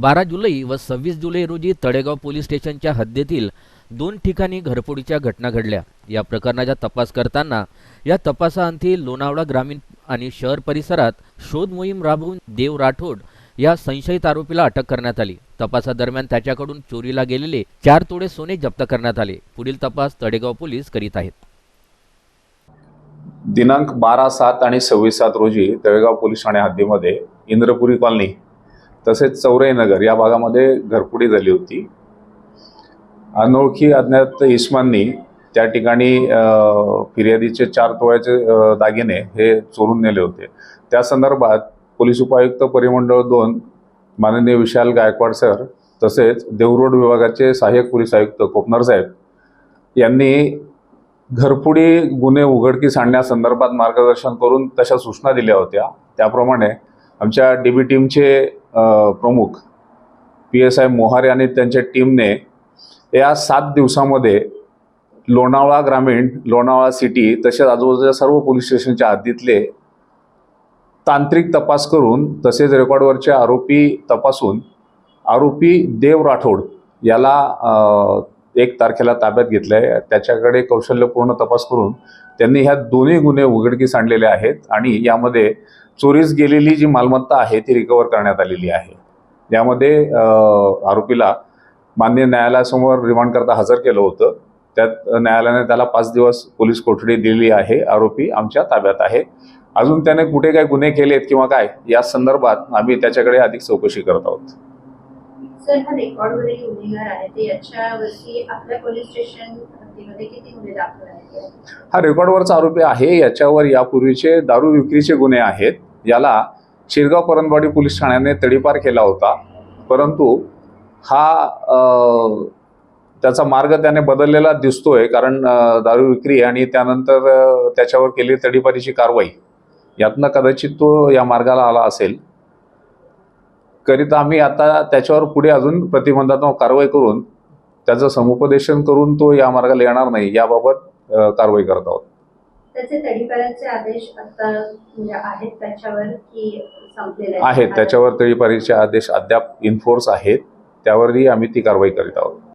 बारा जुलै व सव्वीस जुलै रोजी तळेगाव पोलीस स्टेशनच्या हद्दीतील दोन ठिकाणी घरफोडीच्या घटना घडल्या. या प्रकरणाचा तपास करताना या तपासाअंती लोणावळा ग्रामीण आणि शहर परिसरात शोध मोहीम राबवून देव राठोड या संशयित आरोपीला अटक करण्यात आली. तपासादरम्यान त्याच्याकडून चोरीला गेलेले चार तोडे सोने जप्त करण्यात आले. पुढील तपास तळेगाव पोलीस करीत आहेत. दिनांक बारा सात आणि सव्वीस सात रोजी तळेगाव पोलीस ठाणे हद्दीमध्ये इंद्रपुरी कॉलनी तसेच चौरईनगर या भागामध्ये घरफुडी झाली होती. अनोळखी अज्ञात इस्मांनी त्या ठिकाणी फिर्यादीचे चार तोळ्याचे दागिने हे चोरून नेले होते. त्या संदर्भात पोलीस उपायुक्त परिमंडळ दोन माननीय विशाल गायकवाड सर तसेच देवरोड विभागाचे सहाय्यक पोलीस आयुक्त कोपनर साहेब यांनी घरपुडी गुन्हे उघडकीस आणण्यासंदर्भात मार्गदर्शन करून तशा सूचना दिल्या होत्या. त्याप्रमाणे आमच्या डी बी टीमचे प्रमुख पी एस आय मोहारे आणि त्यांच्या टीमने या सात दिवसामध्ये लोणावळा ग्रामीण लोणावळा सिटी तसेच आजूबाजूच्या सर्व पोलीस स्टेशनच्या हद्दीतले तांत्रिक तपास करून तसेच रेकॉर्डवरचे आरोपी तपासून आरोपी देव राठोड याला एक तारखेला ताब्यात घेतलं आहे त्याच्याकडे कौशल्यपूर्ण तपास करून त्यांनी ह्या दोन्ही गुन्हे उघडकीस आणलेले आहेत आणि यामध्ये चोरीस गेलेली जी मालमत्ता आहे ती रिकवर करण्यात आलेली आहे. यामध्ये आरोपीला मान्य न्यायालयासमोर रिमांडकरता हजर केलं होतं. त्यात न्यायालयाने त्याला पाच दिवस पोलीस कोठडी दिली आहे. आरोपी आमच्या ताब्यात आहे. अजून त्याने कुठे काय गुन्हे केलेत किंवा काय या संदर्भात आम्ही त्याच्याकडे अधिक चौकशी करत आहोत. सर हा रेकॉर्डवरील गुन्हेगार आहे. ते याच्यावरती आपल्या पोलीस स्टेशन हा रेकॉर्डवरचा आरोपी आहे. याच्यावर यापूर्वीचे दारू विक्रीचे गुन्हे आहेत. याला शिरगाव परंदवाडी पोलीस ठाण्याने तडीपार केला होता. परंतु हा त्याचा मार्ग त्याने बदललेला दिसतोय कारण दारू विक्री आणि त्यानंतर त्याच्यावर केलेली तडीपारीची कारवाई. यातनं कदाचित तो या मार्गाला आला असेल. करिता आम्ही आता त्याच्यावर पुढे अजून प्रतिबंधात्मक कारवाई करून त्याचं समुपदेशन करून तो या मार्गाला येणार नाही याबाबत कारवाई करत आहोत. त्याचे तडीपाराचे आदेश आता म्हणजे आहेत त्याच्यावर तळीपारीचे आदेश अद्याप इन्फोर्स आहेत त्यावरही आम्ही ती कारवाई करीत आहोत.